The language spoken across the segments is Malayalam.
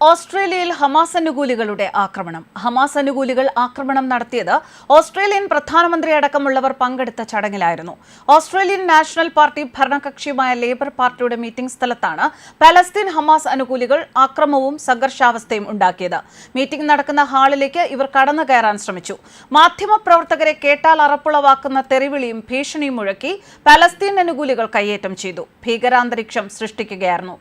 ഓസ്ട്രേലിയയിൽ ഹമാസ് അനുകൂലികളുടെ ആക്രമണം. ഹമാസ് അനുകൂലികൾ ആക്രമണം നടത്തിയത് ഓസ്ട്രേലിയൻ പ്രധാനമന്ത്രി അടക്കമുള്ളവർ പങ്കെടുത്ത ചടങ്ങിലായിരുന്നു. ഓസ്ട്രേലിയൻ നാഷണൽ പാർട്ടി ഭരണകക്ഷിയുമായ ലേബർ പാർട്ടിയുടെ മീറ്റിംഗ് സ്ഥലത്താണ് പലസ്തീൻ ഹമാസ് അനുകൂലികൾ ആക്രമവും സംഘർഷാവസ്ഥയും ഉണ്ടാക്കിയത്. മീറ്റിംഗ് നടക്കുന്ന ഹാളിലേക്ക് ഇവർ കടന്നു കയറാൻ ശ്രമിച്ചു. മാധ്യമപ്രവർത്തകരെ കേട്ടാൽ അറപ്പുളവാക്കുന്ന തെറിവിളിയും ഭീഷണിയും മുഴക്കി പലസ്തീൻ അനുകൂലികൾ കയ്യേറ്റം ചെയ്തു. ഭീകരാന്തരീക്ഷം സൃഷ്ടിക്കുകയായിരുന്നു.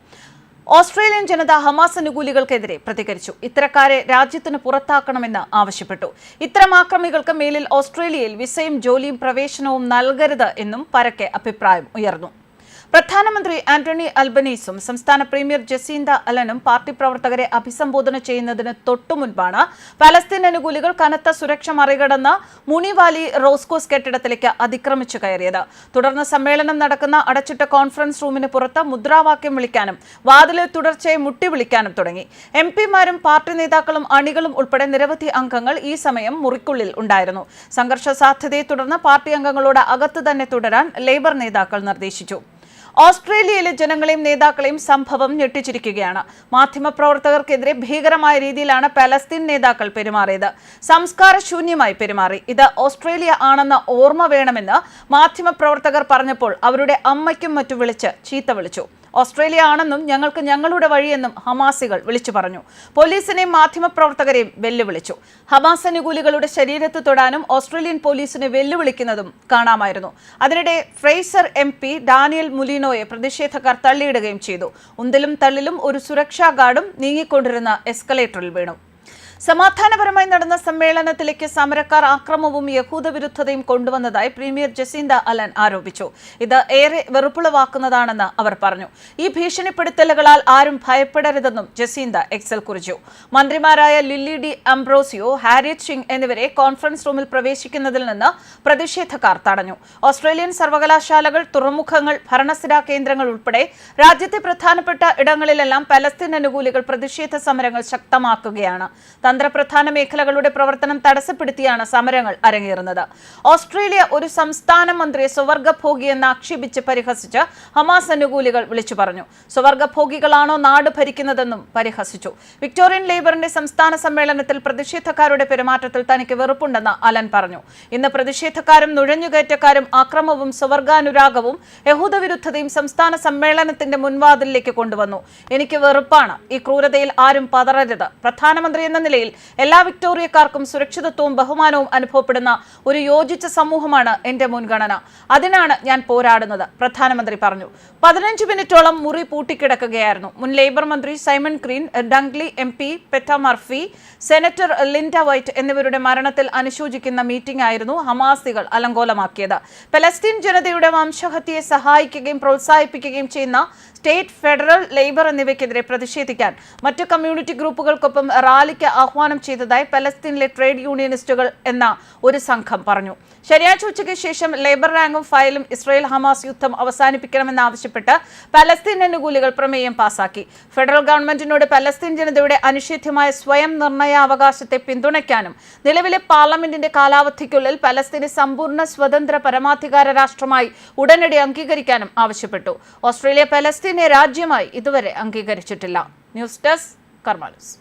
ഓസ്ട്രേലിയൻ ജനത ഹമാസ് അനുകൂലികൾക്കെതിരെ പ്രതികരിച്ചു. ഇത്തരക്കാരെ രാജ്യത്തിന് പുറത്താക്കണമെന്ന് ആവശ്യപ്പെട്ടു. ഇത്തരം ആക്രമികൾക്ക് മേലിൽ ഓസ്ട്രേലിയയിൽ വിസയും ജോലിയും പ്രവേശനവും നൽകരുത് എന്നും പരക്കെ അഭിപ്രായം ഉയർന്നു. പ്രധാനമന്ത്രി ആന്റണി അൽബനീസും സംസ്ഥാന പ്രീമിയർ ജസീന്ത അലനും പാർട്ടി പ്രവർത്തകരെ അഭിസംബോധന ചെയ്യുന്നതിന് തൊട്ടുമുൻപാണ് പലസ്തീൻ അനുകൂലികൾ കനത്ത സുരക്ഷ മറികടന്ന് മുണിവാലി റോസ്കോസ് കെട്ടിടത്തിലേക്ക് അതിക്രമിച്ചു കയറിയത്. തുടർന്ന് സമ്മേളനം നടക്കുന്ന അടച്ചിട്ട കോൺഫറൻസ് റൂമിന് പുറത്ത് മുദ്രാവാക്യം വിളിക്കാനും വാതിലിൽ തുടർച്ചയായി മുട്ടി വിളിക്കാനും തുടങ്ങി. എം പിമാരും പാർട്ടി നേതാക്കളും അണികളും ഉൾപ്പെടെ നിരവധി അംഗങ്ങൾ ഈ സമയം മുറിക്കുള്ളിൽ ഉണ്ടായിരുന്നു. സംഘർഷ സാധ്യതയെ തുടർന്ന് പാർട്ടി അംഗങ്ങളോട് അകത്ത് തന്നെ തുടരാൻ ലേബർ നേതാക്കൾ നിർദ്ദേശിച്ചു. ഓസ്ട്രേലിയയിലെ ജനങ്ങളെയും നേതാക്കളെയും സംഭവം ഞെട്ടിച്ചിരിക്കുകയാണ്. മാധ്യമപ്രവർത്തകർക്കെതിരെ ഭീകരമായ രീതിയിലാണ് പലസ്തീൻ നേതാക്കൾ പെരുമാറിയത്. സംസ്കാരശൂന്യമായി പെരുമാറി. ഇത് ഓസ്ട്രേലിയ ആണെന്ന ഓർമ്മ വേണമെന്ന് മാധ്യമപ്രവർത്തകർ പറഞ്ഞപ്പോൾ അവരുടെ അമ്മയ്ക്കും മറ്റു വിളിച്ച് ചീത്ത വിളിച്ചു. ഓസ്ട്രേലിയ ആണെന്നും ഞങ്ങൾക്ക് ഞങ്ങളുടെ വഴിയെന്നും ഹമാസികൾ വിളിച്ചു പറഞ്ഞു. പോലീസിനെയും മാധ്യമപ്രവർത്തകരെയും വെല്ലുവിളിച്ചു. ഹമാസ് അനുകൂലികളുടെ ശരീരത്ത് തൊടാനും ഓസ്ട്രേലിയൻ പോലീസിനെ വെല്ലുവിളിക്കുന്നതും കാണാമായിരുന്നു. അതിനിടെ ഫ്രേസർ എം പി ഡാനിയൽ മുലിനോയെ പ്രതിഷേധക്കാർ തള്ളിയിടുകയും ചെയ്തു. ഉന്തലും തള്ളിലും ഒരു സുരക്ഷാ ഗാർഡും നീങ്ങിക്കൊണ്ടിരുന്ന എസ്കലേറ്ററിൽ വീണു. സമാധാനപരമായി നടന്ന സമ്മേളനത്തിലേക്ക് സമരക്കാർ ആക്രമവും യഹൂദവിരുദ്ധതയും കൊണ്ടുവന്നതായി പ്രീമിയർ ജസീന്ത അലൻ ആരോപിച്ചു. ഇത് ഏറെ വെറുപ്പുളവാക്കുന്നതാണെന്ന് അവർ പറഞ്ഞു. ഈ ഭീഷണിപ്പെടുത്തലുകളാൽ ആരും ഭയപ്പെടരുതെന്നും ജസീന്ത എക്സൽ കുറിച്ചു. മന്ത്രിമാരായ Lily D Ambrosio Harriet Shing എന്നിവരെ കോൺഫറൻസ് റൂമിൽ പ്രവേശിക്കുന്നതിൽ നിന്ന് പ്രതിഷേധക്കാർ തടഞ്ഞു. ഓസ്ട്രേലിയൻ സർവകലാശാലകൾ തുറമുഖങ്ങൾ ഭരണസിരാ കേന്ദ്രങ്ങൾ ഉൾപ്പെടെ രാജ്യത്തെ പ്രധാനപ്പെട്ട ഇടങ്ങളിലെല്ലാം പലസ്തീൻ അനുകൂലികൾ പ്രതിഷേധ സമരങ്ങൾ ശക്തമാക്കുകയാണ്. തന്ത്രപ്രധാന മേഖലകളുടെ പ്രവർത്തനം തടസ്സപ്പെടുത്തിയാണ് സമരങ്ങൾ അരങ്ങേറുന്നത്. ഓസ്ട്രേലിയ ഒരു സംസ്ഥാന മന്ത്രിയെ സ്വവർഗഭോഗിയെന്ന് ആക്ഷേപിച്ച് പരിഹസിച്ച് ഹമാസ് അനുകൂലികൾ വിളിച്ചു പറഞ്ഞു. സ്വവർഗഭോഗികളാണോ നാട് ഭരിക്കുന്നതെന്നും പരിഹസിച്ചു. വിക്ടോറിയൻ ലേബറിന്റെ സംസ്ഥാന സമ്മേളനത്തിൽ പ്രതിഷേധക്കാരുടെ പെരുമാറ്റത്തിൽ തനിക്ക് വെറുപ്പുണ്ടെന്ന് അലൻ പറഞ്ഞു. ഇന്ന് പ്രതിഷേധക്കാരും നുഴഞ്ഞുകയറ്റക്കാരും അക്രമവും സ്വവർഗാനുരാഗവും യഹൂദവിരുദ്ധതയും സംസ്ഥാന സമ്മേളനത്തിന്റെ മുൻവാതിലേക്ക് കൊണ്ടുവന്നു. എനിക്ക് വെറുപ്പാണ്. ഈ ക്രൂരതയിൽ ആരും പതറരുത്. പ്രധാനമന്ത്രി എന്ന നിലയിൽ എല്ലാ വിക്ടോറിയക്കാർക്കും സുരക്ഷിതത്വവും ബഹുമാനവും അനുഭവപ്പെടുന്ന ഒരു യോജിച്ച സമൂഹമാണ് എന്റെ മുൻഗണന. അതിനാണ് ഞാൻ പോരാടുന്നത് പ്രധാനമന്ത്രി പറഞ്ഞു. പതിനഞ്ച് മിനിറ്റോളം മുറി പൂട്ടിക്കിടക്കുകയായിരുന്നു. മുൻ ലേബർ മന്ത്രി Simon Crean Dunkley M P Peta Murphy senator Linda White എന്നിവരുടെ മരണത്തിൽ അനുശോചിക്കുന്ന മീറ്റിംഗ് ആയിരുന്നു ഹമാസികൾ അലങ്കോലമാക്കിയത്. പലസ്തീൻ ജനതയുടെ വംശഹത്യയെ സഹായിക്കുകയും പ്രോത്സാഹിപ്പിക്കുകയും ചെയ്യുന്ന സ്റ്റേറ്റ് ഫെഡറൽ ലേബർ എന്നിവയ്ക്കെതിരെ പ്രതിഷേധിക്കാൻ മറ്റു കമ്മ്യൂണിറ്റി ഗ്രൂപ്പുകൾക്കൊപ്പം റാലിക്ക് ആഹ്വാനം ചെയ്തതായി പലസ്തീനിലെ ട്രേഡ് യൂണിയനിസ്റ്റുകൾ എന്ന ഒരു സംഘം പറഞ്ഞു. ശനിയാഴ്ച ഉച്ചയ്ക്ക് ശേഷം ലേബർ റാങ്കും ഫയലും ഇസ്രായേൽ ഹമാസ് യുദ്ധം അവസാനിപ്പിക്കണമെന്നാവശ്യപ്പെട്ട് പലസ്തീൻ അനുകൂലികൾ പ്രമേയം പാസാക്കി. ഫെഡറൽ ഗവൺമെന്റിനോട് പലസ്തീൻ ജനതയുടെ അനിഷേധ്യമായ സ്വയം നിർണയാവകാശത്തെ പിന്തുണയ്ക്കാനും നിലവിലെ പാർലമെന്റിന്റെ കാലാവധിക്കുള്ളിൽ പലസ്തീനെ സമ്പൂർണ സ്വതന്ത്ര പരമാധികാര രാഷ്ട്രമായി ഉടനടി അംഗീകരിക്കാനും ആവശ്യപ്പെട്ടു. ഓസ്ട്രേലിയ പലസ്തീനെ രാജ്യമായി ഇതുവരെ അംഗീകരിച്ചിട്ടില്ല. News desk കർമാലസ്